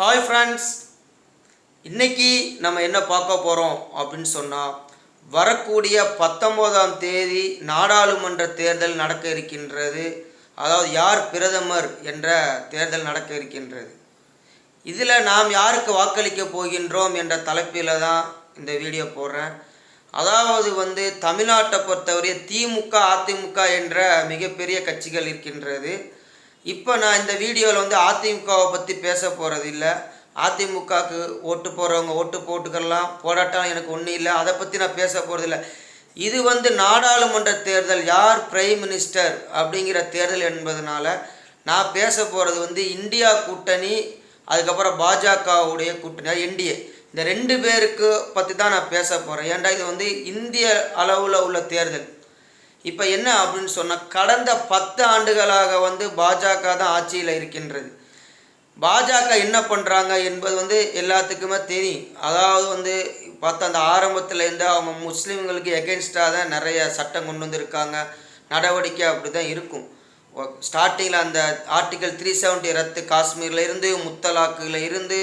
Hi friends இன்றைக்கி நம்ம என்ன பார்க்க போகிறோம் அப்படின்னு சொன்னால் வரக்கூடிய பத்தொம்போதாம் தேதி நாடாளுமன்ற தேர்தல் நடக்க இருக்கின்றது. அதாவது யார் பிரதமர் என்ற தேர்தல் நடக்க இருக்கின்றது. இதில் நாம் யாருக்கு வாக்களிக்க போகின்றோம் என்ற தலைப்பில் தான் இந்த வீடியோ போடுறேன். அதாவது வந்து தமிழ்நாட்டை பொறுத்தவரை திமுக அதிமுக என்ற மிகப்பெரிய கட்சிகள் இருக்கின்றது. இப்போ நான் இந்த வீடியோவில் வந்து அதிமுகவை பற்றி பேச போகிறது இல்லை. அதிமுகவுக்கு ஓட்டு போகிறவங்க ஓட்டு போட்டுக்கலாம் போராட்டம் எனக்கு ஒன்றும் இல்லை. அதை பற்றி நான் பேச போகிறதில்ல இது வந்து நாடாளுமன்ற தேர்தல் யார் பிரைம் மினிஸ்டர் அப்படிங்கிற தேர்தல் என்பதனால நான் பேச போகிறது வந்து இந்தியா கூட்டணி அதுக்கப்புறம் பாஜகவுடைய கூட்டணி என்டிஏ இந்த ரெண்டு பேருக்கு பற்றி தான் நான் பேச போகிறேன் ஏன்டா இது வந்து இந்திய அளவில் உள்ள தேர்தல். இப்போ என்ன அப்படின்னு சொன்னால் கடந்த பத்து ஆண்டுகளாக வந்து பாஜக தான் ஆட்சியில் இருக்கின்றது. பாஜக என்ன பண்ணுறாங்க என்பது வந்து எல்லாத்துக்குமே தெரியும். அதாவது வந்து பார்த்தா அந்த ஆரம்பத்துலேருந்து அவங்க முஸ்லீம்களுக்கு எகென்ஸ்டாக தான் நிறைய சட்டம் கொண்டு வந்திருக்காங்க. நடவடிக்கை அப்படி தான் இருக்கும் ஸ்டார்டிங்கில் அந்த ஆர்டிகல் த்ரீ செவன்ட்டி ரத்து காஷ்மீரில் இருந்து முத்தலாக்கில் இருந்து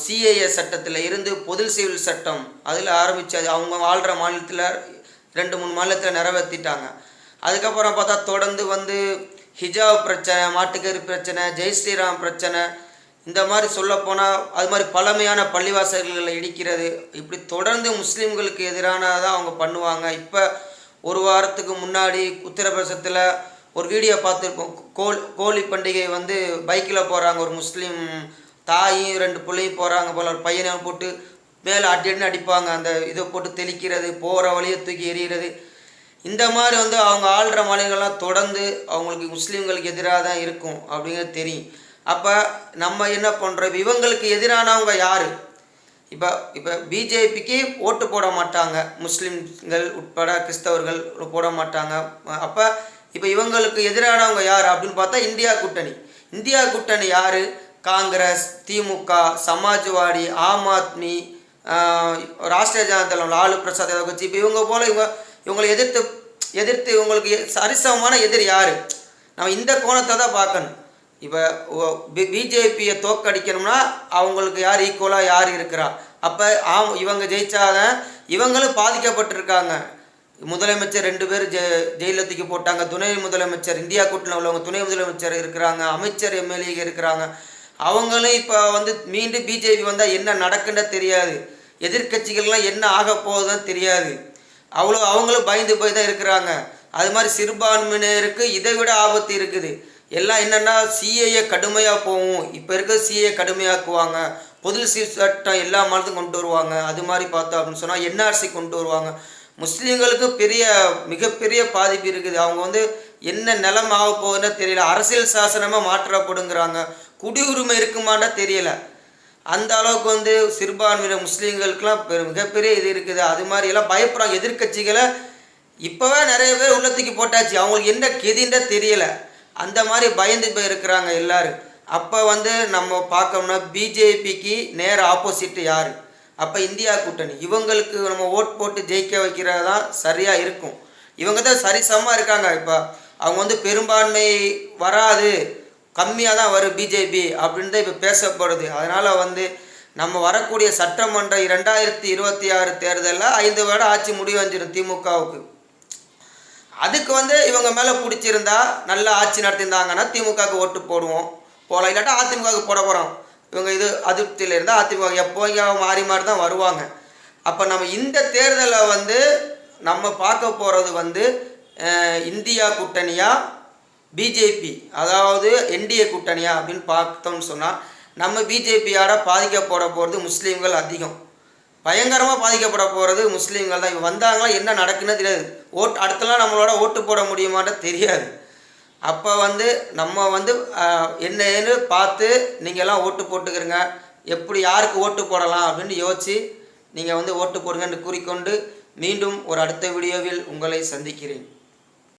சிஏஏ சட்டத்தில் இருந்து பொது சிவில் சட்டம் அதில் ஆரம்பித்து அவங்க வாழ்கிற மாநிலத்தில் ரெண்டு மூணு மாநிலத்தில் நிறைவேற்றிட்டாங்க அதுக்கப்புறம் பார்த்தா தொடர்ந்து வந்து ஹிஜாப் பிரச்சனை மாட்டுக்கறி பிரச்சனை ஜெய் ஸ்ரீராம் பிரச்சனை இந்த மாதிரி சொல்லப்போனால் அது மாதிரி பழமையான பள்ளிவாசல்களை இடிக்கிறது இப்படி தொடர்ந்து முஸ்லீம்களுக்கு எதிரானதான் அவங்க பண்ணுவாங்க. இப்போ ஒரு வாரத்துக்கு முன்னாடி உத்தரப்பிரதேசத்தில் ஒரு வீடியோ பார்த்துருப்போம். கோல் கோழி பண்டிகை வந்து பைக்கில் போகிறாங்க ஒரு முஸ்லீம் தாயும் ரெண்டு பிள்ளையும் போகிறாங்க போல. ஒரு பையனை போட்டு மேலே அடி அடின்னு அடிப்பாங்க. அந்த இதை போட்டு தெளிக்கிறது போகிற வழியை தூக்கி எறிகிறது இந்த மாதிரி வந்து அவங்க ஆள்ற மலைகள்லாம் தொடர்ந்து அவங்களுக்கு முஸ்லீம்களுக்கு எதிராக தான் இருக்கும் அப்படிங்கிறது தெரியும். அப்போ நம்ம என்ன பண்ணுறோம் இவங்களுக்கு எதிரானவங்க யார்? இப்போ இப்போ பிஜேபிக்கு ஓட்டு போட மாட்டாங்க. முஸ்லீம்கள் உட்பட கிறிஸ்தவர்கள் போட மாட்டாங்க. அப்போ இப்போ இவங்களுக்கு எதிரானவங்க யார் அப்படின்னு பார்த்தா இந்தியா கூட்டணி. இந்தியா கூட்டணி யார்? காங்கிரஸ் திமுக சமாஜ்வாடி ஆம் ஆத்மி ராஷ்டிரிய ஜனதளம் லாலு பிரசாத் யாதவ் கட்சி இப்போ இவங்க போல் இவங்க இவங்களை எதிர்த்து எதிர்த்து இவங்களுக்கு சரிசமமான எதிரி யார்? நம்ம இந்த கோணத்தை தான் பார்க்கணும். இப்போ பிஜேபியை தோக்கடிக்கணும்னா அவங்களுக்கு யார் ஈக்குவலாக யார் இருக்கிறா? அப்போ ஆம் இவங்க ஜெயிச்சாதான் இவங்களும் பாதிக்கப்பட்டிருக்காங்க. முதலமைச்சர் ரெண்டு பேர் ஜெ ஜெயிலத்துக்கு போட்டாங்க. துணை முதலமைச்சர் இந்தியா கூட்டணியில் உள்ளவங்க துணை முதலமைச்சர் இருக்கிறாங்க அமைச்சர் எம்எல்ஏ இருக்கிறாங்க. அவங்களும் இப்போ வந்து மீண்டும் பிஜேபி வந்தால் என்ன நடக்குன்னு தெரியாது. எதிர்கட்சிகள்லாம் என்ன ஆக போகுதுன்னு தெரியாது. அவ்வளோ அவங்களும் பயந்து போய் தான் இருக்கிறாங்க. அது மாதிரி சிறுபான்மையினருக்கு இதை விட ஆபத்து இருக்குது. எல்லாம் என்னென்னா சிஏஏ கடுமையாக போகும். இப்போ இருக்க சிஏ கடுமையாக்குவாங்க. பொது சட்டம் எல்லா மாநிலத்துக்கும் கொண்டு வருவாங்க. அது மாதிரி பார்த்தோம் அப்படின்னு சொன்னால் என்ஆர்சி கொண்டு வருவாங்க. முஸ்லீம்களுக்கு பெரிய மிகப்பெரிய பாதிப்பு இருக்குது. அவங்க வந்து என்ன நிலம் ஆக போகுதுன்னு தெரியல. அரசியல் சாசனமாக மாற்றப்படுங்கிறாங்க. குடியுரிமை இருக்குமான்னா தெரியல. அந்த அளவுக்கு வந்து சிறுபான்மையின முஸ்லீம்களுக்கெல்லாம் மிகப்பெரிய இது இருக்குது. அது மாதிரி எல்லாம் பயப்படுறாங்க. எதிர்கட்சிகளை இப்போவே நிறைய பேர் உள்ளத்துக்கு போட்டாச்சு. அவங்களுக்கு என்ன கெதின்ற தெரியல. அந்த மாதிரி பயந்து போய் இருக்கிறாங்க எல்லோரும். அப்போ வந்து நம்ம பார்க்கணும்னா பிஜேபிக்கு நேர ஆப்போசிட் யார்? அப்போ இந்தியா கூட்டணி. இவங்களுக்கு நம்ம ஓட் போட்டு ஜெயிக்க வைக்கிறது தான் சரியாக இருக்கும். இவங்க தான் சரிசமமாக இருக்காங்க. இப்போ அவங்க வந்து பெரும்பான்மை வராது. கம்மியாக தான் வரும் பிஜேபி அப்படின்னு தான் இப்போ பேசப்படுது. அதனால் வந்து நம்ம வரக்கூடிய சட்டமன்ற இரண்டாயிரத்தி இருபத்தி ஆறு தேர்தலில் ஐந்து வருடம் ஆட்சி முடிவஞ்சிடும் திமுகவுக்கு. அதுக்கு வந்து இவங்க மேலே பிடிச்சிருந்தா நல்லா ஆட்சி நடத்தியிருந்தாங்கன்னா திமுகவுக்கு ஓட்டு போடுவோம். போகலாம் இல்லாட்டா அதிமுகவுக்கு போட போகிறோம் இவங்க இது அதிருப்தியில் இருந்தால் அதிமுக எப்போ மாறி மாறி தான் வருவாங்க. அப்போ நம்ம இந்த தேர்தலை வந்து நம்ம பார்க்க போகிறது வந்து இந்தியா கூட்டணியா பிஜேபி? அதாவது என்டிஏ கூட்டணியா அப்படின்னு பார்த்தோம்னு சொன்னால் நம்ம பிஜேபியால் பாதிக்கப்பட போகிறது முஸ்லீம்கள் அதிகம். பயங்கரமாக பாதிக்கப்பட போகிறது முஸ்லீம்கள் தான். இப்போ வந்தாங்களா என்ன நடக்குன்னு தெரியாது. ஓட் அடுத்தலாம் நம்மளோட ஓட்டு போட முடியுமாட்ட தெரியாது. அப்போ வந்து நம்ம வந்து என்னன்னு பார்த்து நீங்கள்லாம் ஓட்டு போட்டுக்கிறங்க. எப்படி யாருக்கு ஓட்டு போடலாம் அப்படின்னு யோசித்து நீங்கள் வந்து ஓட்டு போடுங்கன்னு கூறிக்கொண்டு மீண்டும் ஒரு அடுத்த வீடியோவில் உங்களை சந்திக்கிறேன்.